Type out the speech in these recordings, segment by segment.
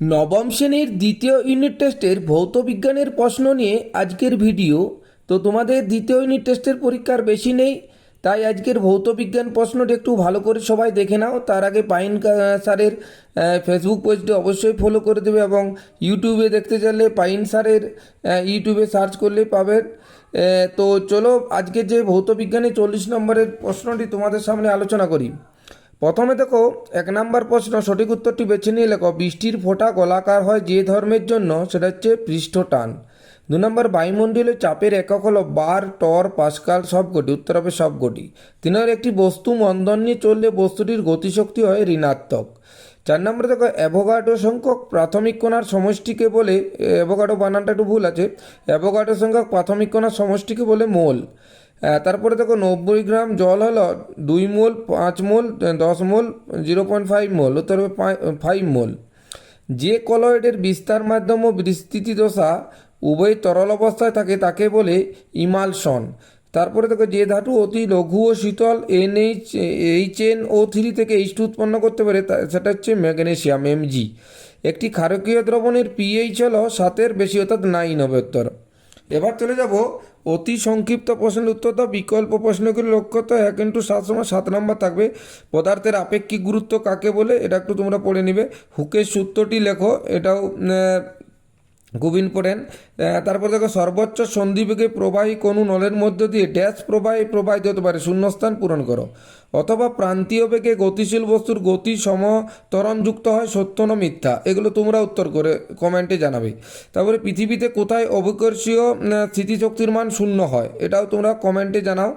নবম শ্রেণির দ্বিতীয় ইউনিট টেস্টের ভৌত বিজ্ঞানের প্রশ্ন নিয়ে আজকের ভিডিও তো তোমাদের দ্বিতীয় ইউনিট টেস্টের পরীক্ষার বেশি নেই, তাই আজকের ভৌত বিজ্ঞান প্রশ্নটি একটু ভালো করে সবাই দেখে নাও। তার আগে পাইন স্যারের ফেসবুক পেজটি অবশ্যই ফলো করে দেবে এবং ইউটিউবে দেখতে চাইলে পাইন স্যারের ইউটিউবে সার্চ করলেই পাবেন তো চলো আজকে যে ভৌত বিজ্ঞানে চল্লিশ নম্বরের প্রশ্নটি তোমাদের সামনে আলোচনা করি। প্রথমে দেখো, এক নাম্বার প্রশ্ন, সঠিক উত্তরটি বেছে নিয়ে লেখো। বৃষ্টির ফোঁটা গোলাকার হয় যে ধর্মের জন্য, সেটা হচ্ছে পৃষ্ঠটান। দু নম্বর বায়ুমণ্ডলীয় চাপের একক হলো বার, টর, পাস্কাল সবকটি উত্তর হবে সবকটি তিন নম্বর, একটি বস্তু মন্দন নিয়ে চললে বস্তুটির গতিশক্তি হয় ঋণাত্মক। চার নম্বরে, দেখো অ্যাভোগাডো সংখ্যক প্রাথমিক কণার সমষ্টিকে বলে অ্যাভোগাডো বানানটা একটু ভুল আছে অ্যাভোগাডো সংখ্যক প্রাথমিক কণার সমষ্টিকে বলে মোল। তারপরে দেখো নব্বই গ্রাম জল হলো দুই মোল, পাঁচ মোল, দশ mole, zero point five mole, উত্তর হবে ফাইভ মোল। যে কলয়েডের বিস্তার মাধ্যম ও বিস্তৃতি দশা উভয় তরল অবস্থায় থাকে তাকে বলে ইমালশন। তারপরে দেখো যে ধাতু অতি লঘু ও শীতল, NH, H H N O three থেকে এইচ টু উৎপন্ন করতে পারে সেটা হচ্ছে ম্যাগনেসিয়াম, এমজি। একটি ক্ষারকীয় দ্রবণের পিএইচ হলো সাতের বেশি, অর্থাৎ নাইন হবে উত্তর। এবার চলে যাব অতি সংক্ষিপ্ত প্রশ্নের উত্তর দাও। বিকল্প প্রশ্নগুলি লক্ষ্য তো এক ইন্টু সাত সময় সাত নম্বর থাকবে। পদার্থের আপেক্ষিক গুরুত্ব কাকে বলে? এটা একটু তোমরা পড়ে নিবে। হুকের সূত্রটি লেখো। এটাও খুব ইম্পর্টেন্ট তারপর দেখো, সর্বোচ্চ সন্ধিবেগে প্রবাহী কোনো নলের মধ্য দিয়ে ড্যাশ প্রবাহী প্রবাহিত হতে পারে, শূন্যস্থান পূরণ করো। অথবা প্রান্তীয় বেগে গতিশীল বস্তুর গতি সমতরণযুক্ত হয় সত্য না মিথ্যা, এগুলো তোমরা উত্তর করে কমেন্টে জানাবে। তারপরে পৃথিবীতে কোথায় অবিকর্ষীয় স্থিতিশক্তির মান শূন্য হয়, এটাও তোমরা কমেন্টে জানাও।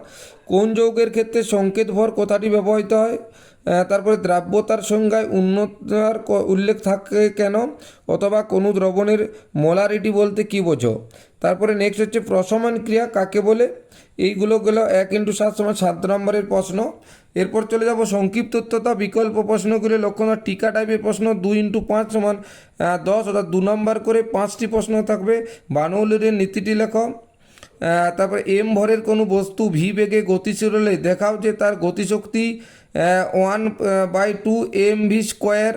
কোন যৌগের ক্ষেত্রে সংকেত ভর কথাটি ব্যবহৃত হয়? তারপরে দ্রাব্যতার সংজ্ঞায় উন্নতার উল্লেখ থাকে কেন? অথবা কোনো দ্রবণের মোলারিটি বলতে কী বোঝো? তারপরে নেক্সট হচ্ছে প্রশমন ক্রিয়া, কাকে বলে? এইগুলো গেল এক ইন্টু সাত সময় সাত নম্বরের প্রশ্ন। এরপর চলে যাব সংক্ষিপ্ত উত্তরতা বিকল্প প্রশ্নগুলি লক্ষ্য না টিকা টাইপের প্রশ্ন দুই ইন্টু পাঁচ সমান দশ অর্থাৎ দু নম্বর করে পাঁচটি প্রশ্ন থাকবে। বানৌলির নীতিটি লেখো। তারপরে এম ভরের কোনো বস্তু ভি বেগে গতিশীল হলে দেখাও যে তার গতিশক্তি one by two M V square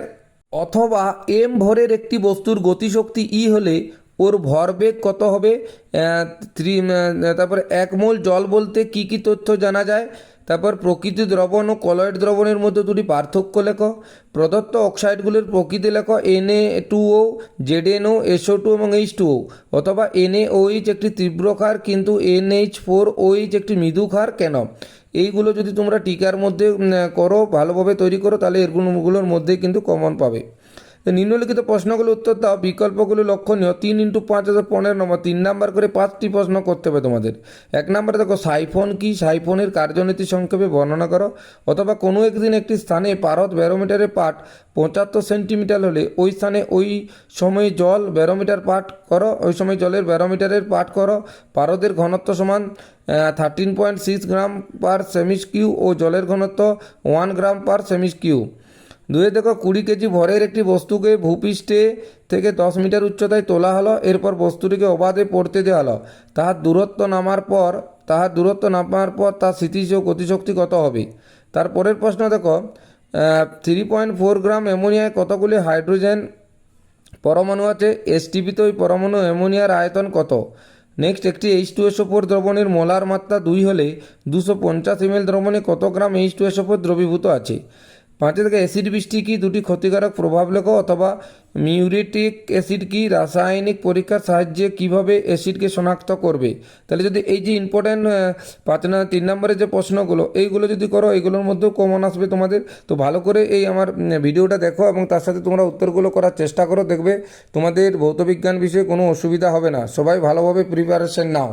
অথবা এম ভরের একটি বস্তুর গতিশক্তি ই হলে ওর ভরবেগ কত হবে? থ্রি তারপর এক মোল জল বলতে কি কি তথ্য জানা যায়? তারপর প্রকৃতি দ্রবণ ও কলয়েড দ্রবণের মধ্যে দুটি পার্থক্য লেখো। প্রদত্ত অক্সাইডগুলির প্রকৃতি লেখো N A two O Z N O SO two এবং এইচ টু ও অথবা এন এ ওইচ একটি তীব্র ক্ষার কিন্তু এন এইচ ফোর ওইচ একটি মৃদু ক্ষার কেন? এইগুলো যদি তোমরা টিকার মধ্যে করো, ভালোভাবে তৈরি করো, তাহলে এরগুলোর মধ্যেই কিন্তু কমন পাবে। নিম্নলিখিত প্রশ্নগুলো উত্তর দাও। বিকল্পগুলো লক্ষণীয়। তিন ইন্টু পাঁচ হাজার পনেরো নম্বর। তিন নাম্বার করে পাঁচটি প্রশ্ন করতে হবে তোমাদের। এক নম্বরে দেখো, সাইফোন কি? সাইফোনের কার্যনীতি সংক্ষেপে বর্ণনা করো। অথবা কোনো একদিন একটি স্থানে পারদ ব্যারোমিটারের পাঠ পঁচাত্তর সেন্টিমিটার হলে ওই স্থানে ওই সময় জল ব্যারোমিটার পাঠ করো, ওই সময় জলের ব্যারোমিটারের পাঠ করো। পারদের ঘনত্ব সমান thirteen point six gram per cms cu ও জলের ঘনত্ব one gram per cms Q দুয়ে দেখো কুড়ি কেজি ভরের একটি বস্তুকে ভূপৃষ্ঠে থেকে দশ মিটার উচ্চতায় তোলা হলো, এরপর বস্তুটিকে অবাধে পড়তে দেওয়া হলো। তাহার দূরত্ব নামার পর, তাহার দূরত্ব নামার পর তার স্থিতিজ ও গতিশক্তি কত হবে? তারপরের প্রশ্ন দেখো থ্রি পয়েন্ট ফোর গ্রাম অ্যামোনিয়ায় কতগুলি হাইড্রোজেন পরমাণু আছে? এসটিপিতে ওই পরমাণু অ্যামোনিয়ার আয়তন কত? নেক্সট একটি এইচ টু এসও ফোর দ্রবণের মোলার মাত্রা দুই হলে দুশো পঞ্চাশ এমএল দ্রবণে কত gram H two SO four দ্রবীভূত আছে? পাঁচে থেকে অ্যাসিড বৃষ্টি কি দুটি ক্ষতিকারক প্রভাব লেখো অথবা মিউরেটিক অ্যাসিড কি রাসায়নিক পরীক্ষার সাহায্যে কীভাবে অ্যাসিডকে শনাক্ত করবে? তাহলে যদি এই যে ইম্পর্ট্যান্ট পাঁচ না, তিন নম্বরের যে প্রশ্নগুলো, এইগুলো যদি করো, এইগুলোর মধ্যেও কমন আসবে তোমাদের। তো ভালো করে এই আমার ভিডিওটা দেখো এবং তার সাথে তোমরা উত্তরগুলো করার চেষ্টা করো, দেখবে তোমাদের ভৌতবিজ্ঞান বিষয়ে কোনো অসুবিধা হবে না। সবাই ভালোভাবে প্রিপারেশন নাও।